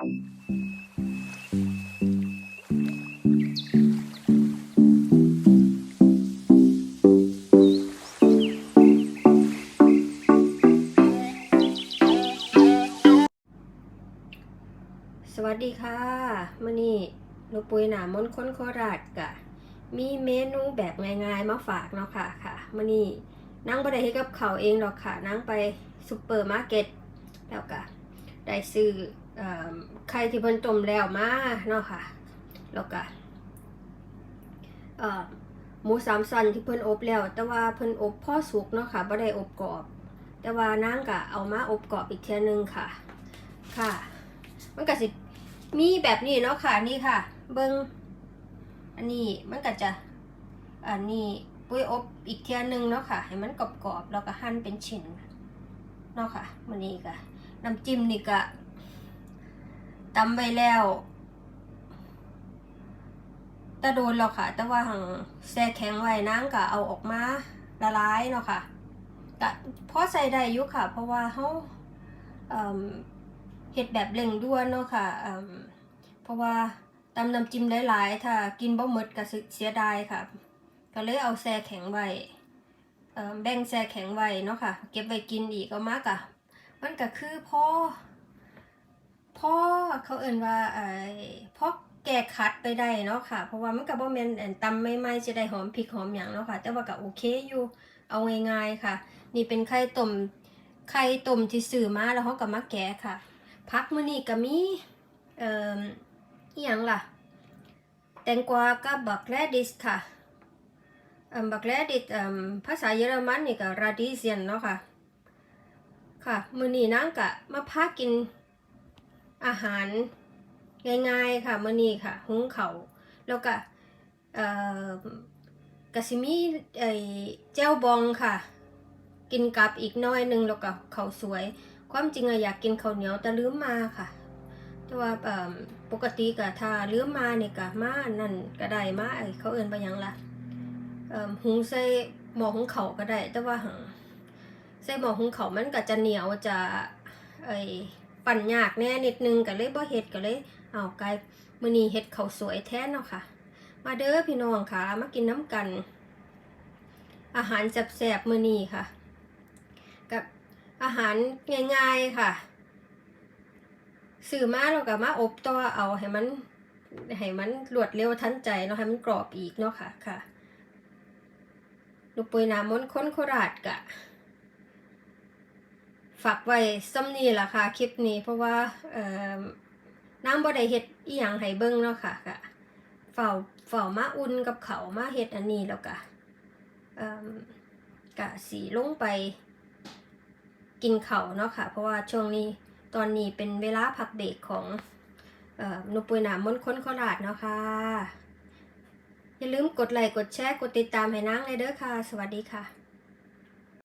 สวัสดีค่ะมื่อนี้นูปุยหนามนค้นโคราชกะ มีเมนูแบบง่ายๆมาฝากเนาะค่ะค่ะมื่อนี้นั่งบ่ได้เฮ็ดกับเขาเองหรอกค่ะ นั่งไปซูเปอร์มาร์เก็ตแล้วก็ ได้ซื้อไข่ที่เพิ่นต้มแล้วมาเนาะค่ะ แล้วก็หมูสามสันที่เพิ่นอบแล้ว แต่ว่าเพิ่นอบพ่อสุกเนาะค่ะบ่ได้อบกรอบ แต่ว่านางก็เอามาอบกรอบอีกเทียนึงค่ะ ค่ะ มันก็สิมีแบบนี้เนาะค่ะนี่ค่ะ เบิงอันนี้มันก็จะอันนี้ปุ้ยอบอีกเทียหนึงเนาะค่ะ ให้มันกรอบๆแล้วก็หั่นเป็นชิ้นเนาะค่ะมันนี้ก็ น้ำจิ้มนี่ก็ตำไวแล้วแตะโดนแล้วค่ะ แต่ว่าหังแช่แข็งไว้นางก็เอาออกมาละลายเนาะค่ะก็พอใส่ได้ยู่ค่ะ เพราะว่าเฮาเห็ดแบบเร่งด่วนเนาะค่ะเพราะว่าตำน้ำจิ้มหลายๆถ้ากินบ่หมดก็เสียดายค่ะ ก็เลยเอาแช่แข็งไว้แบ่งแช่แข็งไว้เนาะค่ะ เก็บไว้กินอีกก็มากอะ มันก็คือพ่อพ่อเขาเอ่นว่าไอ้พ่อแก้คัดไปได้เนาะค่ะ เพราะว่ามันก็บ่แม่นอันตำไม่ไม่ๆจะได้หอมพริกหอมหยังเนาะค่ะ แต่ว่าก็โอเคอยู่เอาง่ายๆค่ะ นี่เป็นไข่ต้มไข่ต้มที่ซื้อมาแล้วเขาก็มาแกะค่ะ พักมื้อนี้ก็มีเอ่ออีหยังล่ะ แตงกวากับบักแรดิสค่ะเอ่อบักแรดิสเอ่อภาษาเยอรมันนี่ก็ราดิเซียนเนาะค่ะ ค่ะ มือนี้นางก็มาพากินอาหารง่ายๆค่ะมือนี้ค่ะ หุงข้าแล้วก็เอ่อกะสิมีไอ้แจ่วบองค่ะ กินกับอีกน้อยหนึงแล้วก็ข้าสวย ความจริงอะอยากกินข้าวเหนียวแต่ลืมมาค่ะ แต่ว่าปกติก็ถ้าลืมมาเนี่ยก็มานั่นก็ได้มาไอเขาเอินไปยังละหุงใส่หมอหุงข้าก็ได้ แต่ว่าหัง ใส่หม้อหุงเขามันก็จะเหนียวจะไอปั่นยากแน่นิดนึงก็เลยบ่เฮ็ดก็เลยเอาไกลมือนี้เฮ็ดเขาสวยแทนเนาะค่ะ มาเด้อพี่น้องค่ะ มากินน้ำกัน อาหารแซ่บๆมือนี้ค่ะ กับอาหารง่ายๆค่ะซื้อมาแล้วก็มาอบต่อเอาให้มันให้มันรวดเร็วทันใจเนาะให้มันกรอบอีกเนาะค่ะค่ะลูกปุยน้ำมนค้นโคราชกะ ฝากไว้ซ้ำนี่ล่ะค่ะคลิปนี้เพราะว่าเอ่อน้ำบ่ได้เฮ็ดอีหยังให้เบิ่งเนาะค่ะกะเฝ้าเฝ้ามาอุ่นกับเขามาเฮ็ดอันนี้แล้วกะเอ่อกะสีลงไปกินเขาเนาะค่ะ เพราะว่าช่วงนี้ตอนนี้เป็นเวลาพักเบรกของเอ่อนุปุยหนามมนค้นโคราชเนาะค่ะ อย่าลืมกดไลค์กดแชร์กดติดตามให้นางเลยเด้อค่ะ สวัสดีค่ะ